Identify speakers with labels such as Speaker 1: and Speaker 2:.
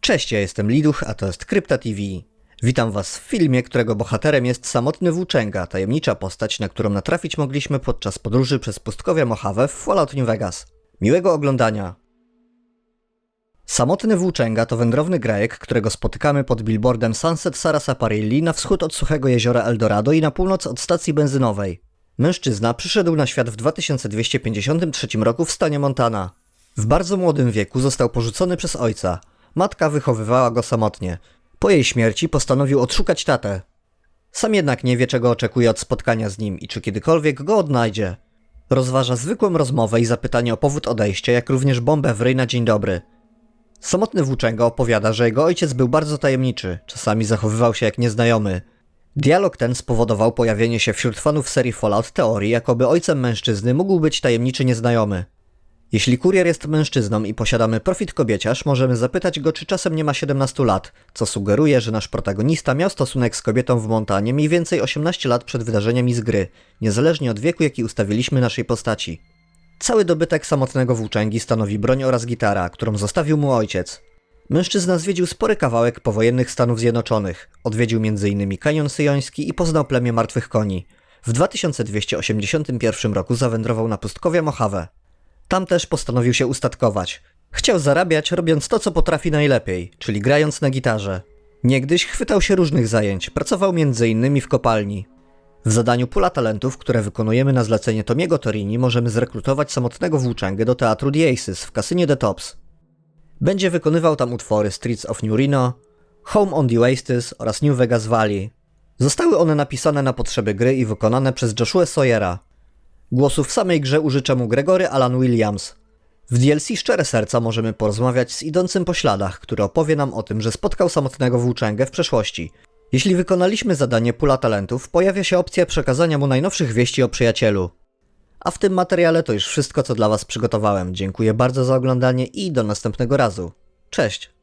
Speaker 1: Cześć, ja jestem Liduch, a to jest Krypta TV. Witam Was w filmie, którego bohaterem jest samotny włóczęga, tajemnicza postać, na którą natrafić mogliśmy podczas podróży przez pustkowia Mojave w Fallout New Vegas. Miłego oglądania! Samotny włóczęga to wędrowny grajek, którego spotykamy pod billboardem Sunset Sarasaparilli na wschód od suchego jeziora Eldorado i na północ od stacji benzynowej. Mężczyzna przyszedł na świat w 2253 roku w stanie Montana. W bardzo młodym wieku został porzucony przez ojca. Matka wychowywała go samotnie. Po jej śmierci postanowił odszukać tatę. Sam jednak nie wie, czego oczekuje od spotkania z nim i czy kiedykolwiek go odnajdzie. Rozważa zwykłą rozmowę i zapytanie o powód odejścia, jak również bombę w ryj na dzień dobry. Samotny włóczęga opowiada, że jego ojciec był bardzo tajemniczy, czasami zachowywał się jak nieznajomy. Dialog ten spowodował pojawienie się wśród fanów serii Fallout teorii, jakoby ojcem mężczyzny mógł być tajemniczy nieznajomy. Jeśli kurier jest mężczyzną i posiadamy profit kobieciarz, możemy zapytać go, czy czasem nie ma 17 lat, co sugeruje, że nasz protagonista miał stosunek z kobietą w Montanie mniej więcej 18 lat przed wydarzeniami z gry, niezależnie od wieku, jaki ustawiliśmy naszej postaci. Cały dobytek samotnego włóczęgi stanowi broń oraz gitara, którą zostawił mu ojciec. Mężczyzna zwiedził spory kawałek powojennych Stanów Zjednoczonych, odwiedził m.in. Kanion Syjoński i poznał plemię martwych koni. W 2281 roku zawędrował na pustkowia Mojave. Tam też postanowił się ustatkować. Chciał zarabiać, robiąc to, co potrafi najlepiej, czyli grając na gitarze. Niegdyś chwytał się różnych zajęć, pracował m.in. w kopalni. W zadaniu Pula Talentów, które wykonujemy na zlecenie Tomiego Torini, możemy zrekrutować samotnego włóczęgę do teatru The Aces w kasynie The Tops. Będzie wykonywał tam utwory Streets of New Reno, Home on the Oasis oraz New Vegas Valley. Zostały one napisane na potrzeby gry i wykonane przez Joshua Sawyera. Głosu w samej grze użycza mu Gregory Alan Williams. W DLC Szczere Serca możemy porozmawiać z idącym po śladach, który opowie nam o tym, że spotkał samotnego włóczęgę w przeszłości. Jeśli wykonaliśmy zadanie Pula Talentów, pojawia się opcja przekazania mu najnowszych wieści o przyjacielu. A w tym materiale to już wszystko, co dla Was przygotowałem. Dziękuję bardzo za oglądanie i do następnego razu. Cześć!